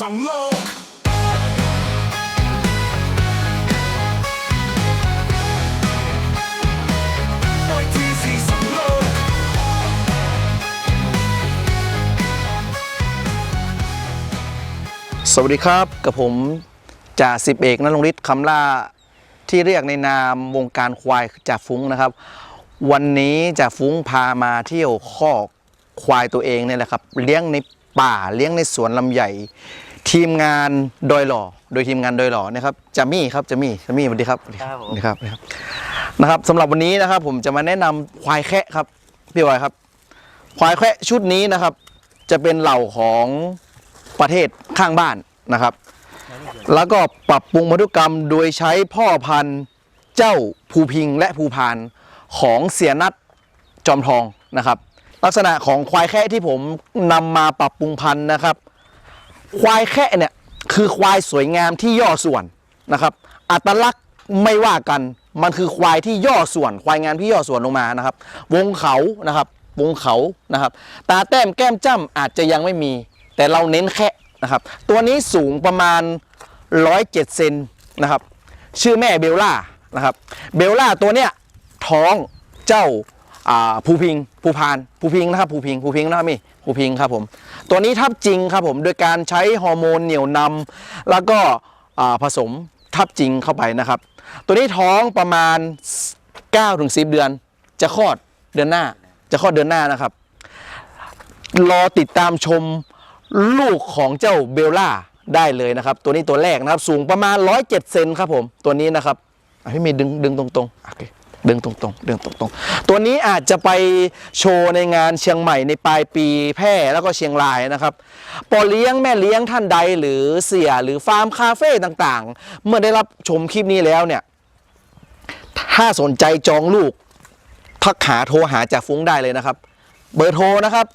สองโลกปล่อยทีซีสองโลก สวัสดีครับกับผมจ่าสิบเอกนรงฤทธิ์คำล่าที่เรียกในนามวงการควายจ่าฟุ้งนะครับ วันนี้จ่าฟุ้งพามาเที่ยวคอกควายตัวเองเนี่ยแหละครับ เลี้ยงในป่าเลี้ยงในสวนลำใหญ่ ทีมงานโดยหล่อ โดยทีมงานโดยหล่อนะครับจามี่ครับจามี่จามี่สวัสดีครับสวัสดีครับผมสวัสดีครับสวัสดีครับนะครับสำหรับวันนี้นะครับ ผมจะมาแนะนำควายแคะครับพี่บอยครับ ควายแคะชุดนี้นะครับ จะเป็นเหล่าของประเทศข้างบ้านนะครับ แล้วก็ปรับปรุงพันธุกรรมโดยใช้พ่อพันธุ์เจ้าภูพิงและภูพานของเสียนัทจอมทองนะครับ ลักษณะของควายแคะที่ผมนำมาปรับปรุงพันธุ์นะครับ ควายแคะเนี่ยคือควายสวยงามที่ย่อส่วนนะครับ อัตลักษณ์ไม่ว่ากันมันคือควายที่ย่อส่วน ควายงามที่ย่อส่วนลงมานะครับ วงเขานะครับ วงเขานะครับ ตาแต้มแก้มจ้ำอาจจะยังไม่มี แต่เราเน้นแคะนะครับ ตัวนี้สูงประมาณ 107เซนนะครับ ชื่อแม่เบลล่านะครับ เบลล่าตัวเนี้ยท้องเจ้าอ่าภูพิงภูพานภูพิงนะครับภูพิงภูพิงนะครับ มีภูพิงครับผม ตัวนี้ทับจริงครับผมโดยการใช้ฮอร์โมนเหนี่ยวนำแล้วก็ผสมทับจริงเข้าไปนะครับ ตัวนี้ท้องประมาณ9ถึง10 เดือน จะคลอดเดือนหน้า จะคลอดเดือนหน้านะครับ รอติดตามชมลูกของเจ้าเบลล่าได้เลยนะครับ ตัวนี้ตัวแรกนะครับ สูงประมาณ 107 เซนครับผม ตัวนี้นะครับพี่เมย์ดึงดึงตรงๆโอเค ดึงตรงๆดึงตรงๆ ตัวนี้อาจจะไปโชว์ในงานเชียงใหม่ในปลายปีแพร่แล้วก็เชียงรายนะครับปอเลี้ยงแม่เลี้ยงท่านใดหรือเสียหรือฟาร์มคาเฟ่ต่างๆ เมื่อได้รับชมคลิปนี้แล้วเนี่ย ถ้าสนใจจองลูก ทักหาโทรหาจากฟุ้งได้เลยนะครับ เบอร์โทรนะครับ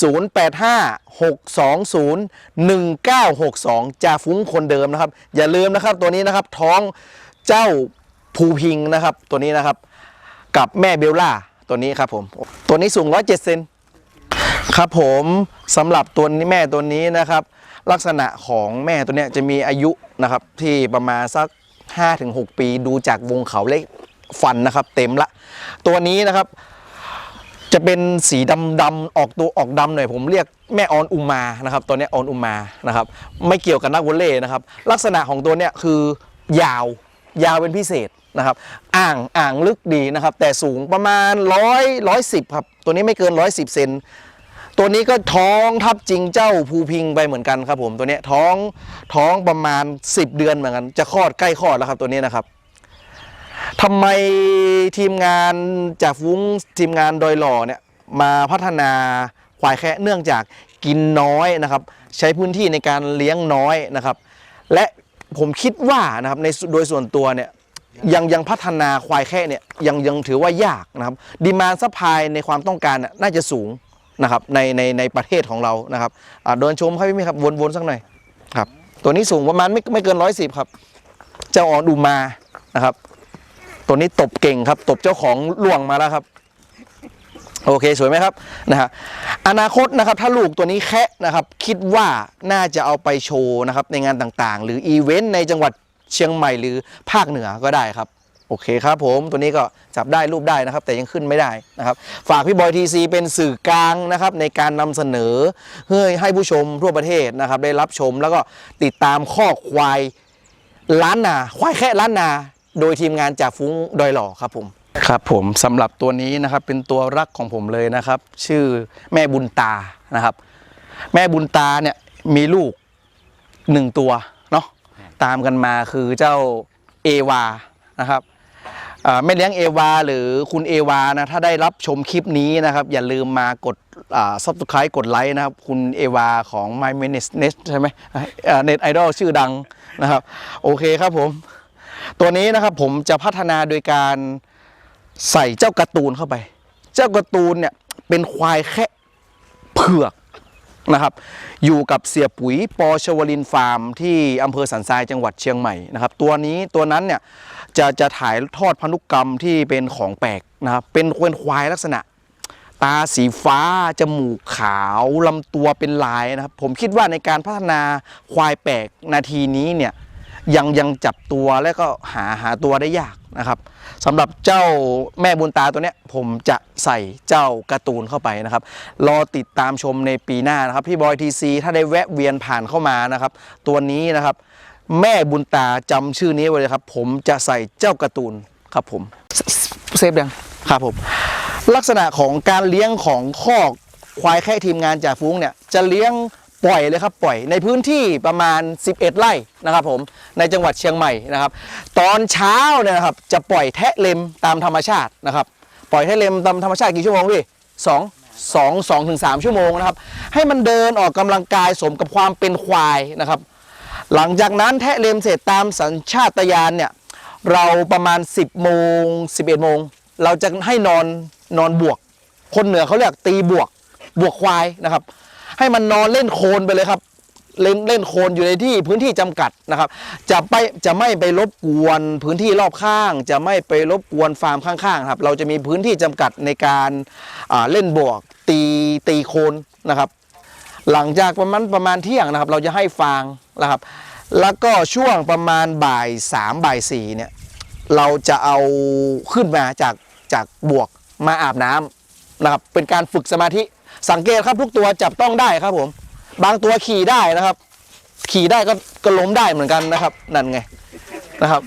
0856201962จากฟุ้งคนเดิมนะครับ อย่าลืมนะครับตัวนี้นะครับท้องเจ้าภูพิงนะครับตัวนี้นะครับ กับแม่เบลล่าตัวนี้ครับผมตัวนี้สูง 107เซนครับผมสำหรับตัวนี้แม่ตัวนี้นะครับ ลักษณะของแม่ตัวเนี้ยจะมีอายุนะครับที่ประมาณสัก 5-6 ปีดูจากวงเขาเล็กฟันนะครับ เต็มละ ตัวนี้นะครับ จะเป็นสีดำดำๆออกตัวออกดำหน่อยผมเรียกแม่ออนอุมานะครับ ตัวนี้ออนอุมานะครับ ไม่เกี่ยวกับนักวอลเลย์นะครับ ลักษณะของตัวเนี้ยคือยาวยาวเป็นพิเศษ นะครับอ่างอ่างลึกดีนะครับ แต่สูงประมาณร้อยร้อยสิบครับตัวนี้ไม่เกินร้อยสิบเซนตัวนี้ก็ท้องทับจริงเจ้าภูพิงไปเหมือนกันครับผมตัวนี้ท้องท้องประมาณ 10 เดือนเหมือนกันจะคลอดใกล้คลอดแล้วครับตัวนี้นะครับทำไมทีมงานจากฟุ้งทีมงานโดยหล่อเนี่ยมาพัฒนาควายแคะเนื่องจากกินน้อยนะครับ ใช้พื้นที่ในการเลี้ยงน้อยนะครับ และผมคิดว่านะครับในโดยส่วนตัวเนี่ย ยังยังพัฒนาควายแคะเนี่ยยังยังถือว่ายากนะครับดีมานซัพพลายในความต้องการน่ะน่าจะสูงนะครับในในในประเทศของเรานะครับเดินชมครับพี่มีครับวนๆสักหน่อยครับ ตัวนี้สูงประมาณไม่ไม่เกินร้อยสิบครับ เจ้าออนดูมานะครับ ตัวนี้ตบเก่งครับ ตบเจ้าของล่วงมาแล้วครับ โอเคสวยไหมครับนะฮะอนาคตนะครับถ้าลูกตัวนี้แคะนะครับ คิดว่าน่าจะเอาไปโชว์นะครับในงานต่างๆ หรืออีเวนต์ในจังหวัด เชียงใหม่หรือภาคเหนือก็ได้ครับ โอเคครับผมตัวนี้ก็จับได้รูปได้นะครับ แต่ยังขึ้นไม่ได้นะครับ ฝากพี่บอยทีซีเป็นสื่อกลางนะครับ ในการนำเสนอเพื่อให้ผู้ชมทั่วประเทศนะครับ ได้รับชมแล้วก็ติดตามข้อควายล้านนาควายแค่ล้านนา โดยทีมงานจากฟุ้งดอยหล่อครับผมครับผมสำหรับตัวนี้นะครับเป็นตัวรักของผมเลยนะครับ ชื่อแม่บุญตานะครับ แม่บุญตาเนี่ยมีลูกหนึ่งตัว ตามกันมาคือเจ้าเอวานะครับแม่เลี้ยงเอวาหรือคุณเอวานะถ้าได้รับชมคลิปนี้นะครับ อย่าลืมมากดซับสไคร b e กดไลค์นะครับ คุณเอวาของ My m a n e s Net ใช่ไหมเน็ตไอดอลชื่อดังนะครับ โอเคครับผม ตัวนี้นะครับผมจะพัฒนาโดยการใส่เจ้าการ์ตูนเข้าไป เจ้าการ์ตูนเนี่ยเป็นควายแค่เผือก นะครับ อยู่กับเสียปุ๋ยปอชวลินฟาร์ม ที่อำเภอสันทรายจังหวัดเชียงใหม่นะครับ ตัวนี้ตัวนั้นเนี่ยจะจะถ่ายทอดพันธุกรรมที่เป็นของแปลกนะครับเป็นเป็นควายลักษณะ ตาสีฟ้า จมูกขาวลำตัวเป็นลายนะครับ ผมคิดว่าในการพัฒนาควายแปลกนาทีนี้เนี่ยยังยังจับตัวและก็หาหาตัวได้ยาก นะครับสำหรับเจ้าแม่บุญตาตัวเนี้ยผมจะใส่เจ้าการ์ตูนเข้าไปนะครับ รอติดตามชมในปีหน้านะครับพี่บอยทีซีถ้าได้แวะเวียนผ่านเข้ามานะครับ ตัวนี้นะครับแม่บุญตาจำชื่อนี้ไว้เลยครับ ผมจะใส่เจ้าการ์ตูนครับผมเซเซฟยังครับผมลักษณะของการเลี้ยงของคอกควายแค่ทีมงานจ่าฟุ้งเนี่ยจะเลี้ยง ปล่อยเลยครับปล่อยในพื้นที่ประมาณ 11 ไร่นะครับผมในจังหวัดเชียงใหม่นะครับ ตอนเช้าเนี่ยนะครับจะปล่อยแทะเล็มตามธรรมชาตินะครับ ปล่อยแทะเล็มตามธรรมชาติกี่ชั่วโมงพี่สองสองสองถึงสามชั่วโมงนะครับ ให้มันเดินออกกำลังกายสมกับความเป็นควายนะครับ หลังจากนั้นแทะเลมเสร็จตามสัญชาตญาณเนี่ยเราประมาณ 10โมง11โมงเราจะให้นอนนอนบวก คนเหนือเขาเรียกตีบวกบวกควายนะครับ ให้มันนอนเล่นโคลนไปเลยครับ เล่นเล่นโคลนอยู่ในที่พื้นที่จำกัดนะครับ จะไปจะไม่ไปรบกวนพื้นที่รอบข้าง จะไม่ไปรบกวนฟาร์มข้างๆครับ เราจะมีพื้นที่จำกัดในการเล่นบวกตีตีโคลนนะครับ หลังจากประมาณประมาณเที่ยงนะครับ เราจะให้ฟางนะครับ แล้วก็ช่วงประมาณบ่ายสามบ่ายสี่เนี่ยเราจะเอาขึ้นมาจากจากบวกมาอาบน้ำนะครับ เป็นการฝึกสมาธิ สังเกตครับทุกตัวจับต้องได้ครับผม บางตัวขี่ได้นะครับ ขี่ได้ก็ก็ล้มได้เหมือนกันนะครับ นั่นไงนะครับ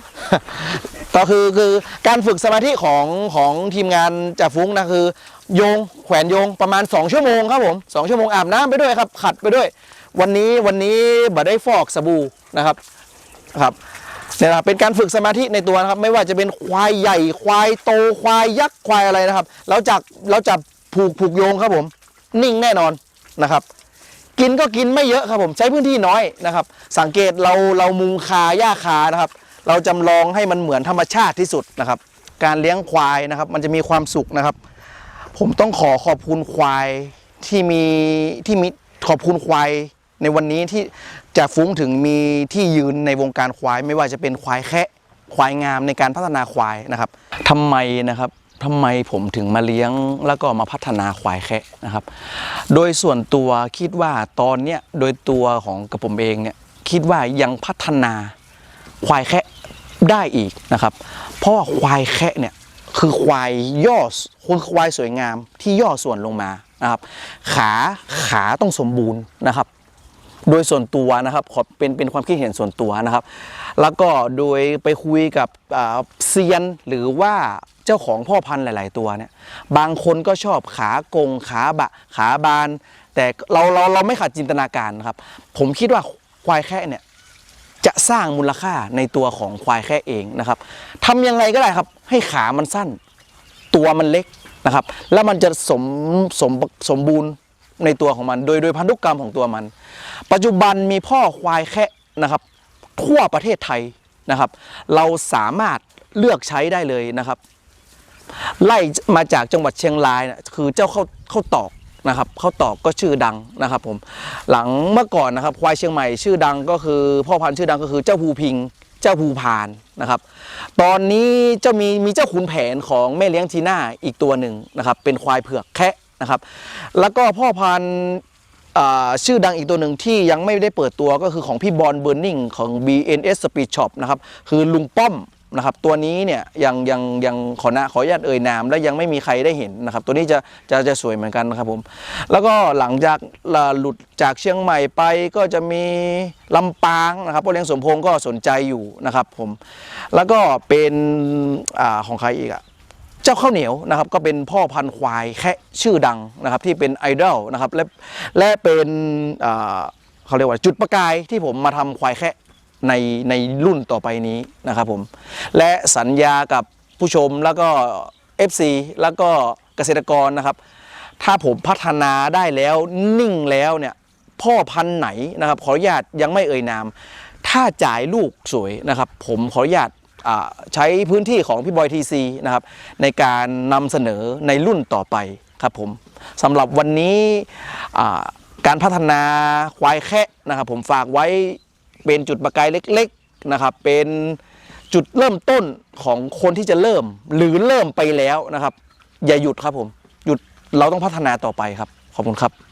ก็คือคือการฝึกสมาธิของของทีมงานจ่าฟุ้งนะคือ โยงแขวนโยงประมาณ 2 ชั่วโมงครับผมสองชั่วโมงอาบน้ำไปด้วยครับ ขัดไปด้วย วันนี้วันนี้บ่ได้ฟอกสบู่นะครับครับเนี่ยนะเป็นการฝึกสมาธิในตัวนะครับ ไม่ว่าจะเป็นควายใหญ่ควายโตควายยักษ์ควายอะไรนะครับเราจับเราจับผูกผูกโยงครับผม นิ่งแน่นอนนะครับ กินก็กินไม่เยอะครับผมใช้พื้นที่น้อยนะครับ สังเกตเราเรามุงคาหญ้าคานะครับ เราจำลองให้มันเหมือนธรรมชาติที่สุดนะครับ การเลี้ยงควายนะครับ มันจะมีความสุขนะครับ ผมต้องขอขอบคุณควายที่มีที่มีขอบคุณควายในวันนี้ที่จะฟุ้งถึงมีที่ยืนในวงการควาย ไม่ว่าจะเป็นควายแคะควายงามในการพัฒนาควายนะครับทำไมนะครับ ทำไมผมถึงมาเลี้ยงแล้วก็มาพัฒนาควายแคะนะครับ โดยส่วนตัวคิดว่าตอนเนี้ยโดยตัวของกระผมเองเนี่ยคิดว่ายังพัฒนาควายแคะได้อีกนะครับ เพราะว่าควายแคะเนี่ยคือควายย่อคือควายสวยงามที่ย่อส่วนลงมานะครับ ขาขาต้องสมบูรณ์นะครับ โดยส่วนตัวนะครับขอเป็นเป็นความคิดเห็นส่วนตัวนะครับ แล้วก็โดยไปคุยกับเซียนหรือว่าเจ้าของพ่อพันธุ์หลาย ๆ ตัวเนี่ยบางคนก็ชอบขากงขาบะขาบาน แต่เราเราเราไม่ขาดจินตนาการนะครับ ผมคิดว่าควายแค่เนี่ยจะสร้างมูลค่าในตัวของควายแค่เองนะครับทำยังไงก็ได้ครับ ให้ขามันสั้น ตัวมันเล็กนะครับ แล้วมันจะสมสมสมบูรณ์ ในตัวของมันโดยโดยพันธุกรรมของตัวมัน ปัจจุบันมีพ่อควายแค่นะครับทั่วประเทศไทยนะครับ เราสามารถเลือกใช้ได้เลยนะครับ ไล่มาจากจังหวัดเชียงรายนะคือเจ้าเข้าเข้าตอกนะครับเข้าตอกก็ชื่อดังนะครับผมหลังเมื่อก่อนนะครับควายเชียงใหม่ชื่อดังก็คือพ่อพันธุ์ชื่อดังก็คือเจ้าภูพิงเจ้าภูพานนะครับ ตอนนี้เจ้ามีมีเจ้าขุนแผนของแม่เลี้ยงทีน่าอีกตัวหนึ่งนะครับ เป็นควายเผือกแคะ นะครับ แล้วก็พ่อพันธุ์ชื่อดังอีกตัวหนึ่งที่ยังไม่ได้เปิดตัวก็คือของพี่บอลเบอร์นิงของ BNS Speed Shop นะครับ คือลุงป้อมนะครับตัวนี้เนี่ยยังยังยังขอนะขออนุญาตเอ่ยนามและยังไม่มีใครได้เห็นนะครับ ตัวนี้จะจะจะสวยเหมือนกันนะครับผมแล้วก็หลังจากหลุดจากเชียงใหม่ไปก็จะมีลำปางนะครับพ่อเลี้ยงสมพงษ์ก็สนใจอยู่นะครับผมแล้วก็เป็นอของใครอีกอะ เจ้าข้าวเหนียวนะครับก็เป็นพ่อพันธุ์ควายแค่ชื่อดังนะครับที่เป็นไอดอลนะครับและและเป็นเขาเรียกว่าจุดประกายที่ผมมาทำควายแค่ในในรุ่นต่อไปนี้นะครับผมและสัญญากับผู้ชมแล้วก็ FC แล้วก็เกษตรกรนะครับ ถ้าผมพัฒนาได้แล้วนิ่งแล้วเนี่ยพ่อพันธุ์ไหนนะครับ ขออนุญาตยังไม่เอ่ยนาม ถ้าจ่ายลูกสวยนะครับ ผมขออนุญาต ใช้พื้นที่ของพี่บอยทีซีนะครับในการนำเสนอในรุ่นต่อไปครับผมสำหรับวันนี้การพัฒนาควายแคะนะครับผมฝากไว้เป็นจุดประกายเล็กๆนะครับเป็นจุดเริ่มต้นของคนที่จะเริ่ม หรือเริ่มไปแล้วนะครับ อย่าหยุดครับผมหยุดเราต้องพัฒนาต่อไปครับ ขอบคุณครับ